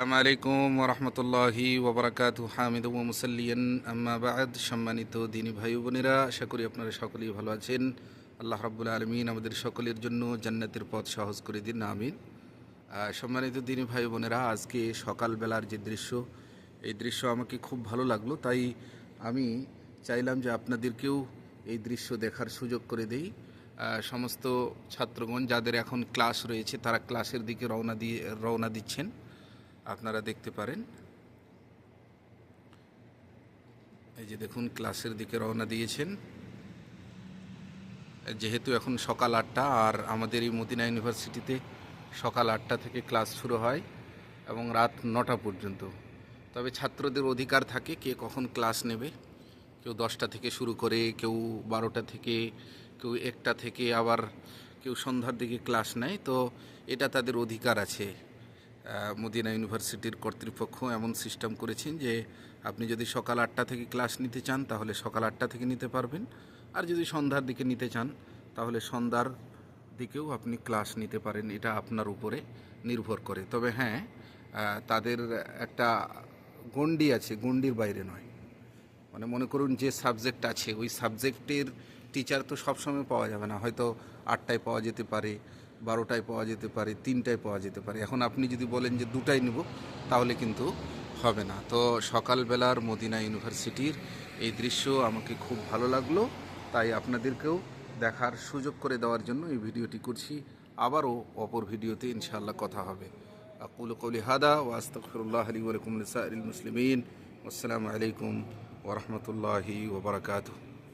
আলাইকুম ওরহমতুল্লাহি ওবরাকাত হামিদ মুসাল্লিয়ান আম্মা বাদ সম্মানিত দিনী ভাই বোনেরা আশা করি আপনারা সকলেই ভালো আছেন আল্লাহ রাব্বুল আলমিন আমাদের সকলের জন্য জান্নাতের পথ সহজ করে দিন আমিন সম্মানিত দিনী ভাই বোনেরা আজকে সকালবেলার যে দৃশ্য এই দৃশ্য আমাকে খুব ভালো লাগল তাই আমি চাইলাম যে আপনাদেরকেও এই দৃশ্য দেখার সুযোগ করে দেই সমস্ত ছাত্রগণ যাদের এখন ক্লাস রয়েছে তারা ক্লাসের দিকে রওনা দিয়ে রওনা দিচ্ছেন আপনারা দেখতে পারেন। এই যে দেখুন, ক্লাসের দিকে রওনা দিয়েছেন। যেহেতু এখন সকাল আটটা, আর আমাদের এই মদিনা ইউনিভার্সিটিতে সকাল আটটা থেকে ক্লাস শুরু হয় এবং রাত নটা পর্যন্ত। তবে ছাত্রদের অধিকার থাকে কে কখন ক্লাস নেবে। কেউ দশটা থেকে শুরু করে, কেউ বারোটা থেকে, কেউ একটা থেকে আবার কেউ সন্ধ্যার দিকে ক্লাস নেয়। তো এটা তাদের অধিকার আছে। মদিনা ইউনিভার্সিটির কর্তৃপক্ষ এমন সিস্টেম করেছেন যে আপনি যদি সকাল আটটা থেকে ক্লাস নিতে চান, তাহলে সকাল আটটা থেকে নিতে পারবেন। আর যদি সন্ধ্যার দিকে নিতে চান, তাহলে সন্ধ্যার দিকেও আপনি ক্লাস নিতে পারেন। এটা আপনার উপরে নির্ভর করে। তবে হ্যাঁ তাদের একটা গণ্ডি আছে, গণ্ডির বাইরে নয়। মানে মনে করুন যে সাবজেক্ট আছে, ওই সাবজেক্টের টিচার তো সবসময় পাওয়া যাবে না। হয়তো আটটায় পাওয়া যেতে পারে বারোটায় পাওয়া যেতে পারে, তিনটায় পাওয়া যেতে পারে। এখন আপনি যদি বলেন যে দুটাই নেব, তাহলে কিন্তু হবে না। তো সকালবেলার মদিনা ইউনিভার্সিটির এই দৃশ্য আমাকে খুব ভালো লাগল, তাই আপনাদেরকেও দেখার সুযোগ করে দেওয়ার জন্য এই ভিডিওটি করছি। আবারও অপর ভিডিওতে ইনশাআল্লাহ কথা হবে। আকুল কৌলি হাদা ওয়াস্তফিরুল্লাহ আলী ওয়ালাইকুম মুসলিমিন। আসসালামু আলাইকুম ওরহমতুল্লাহি ওবরাকাতুহ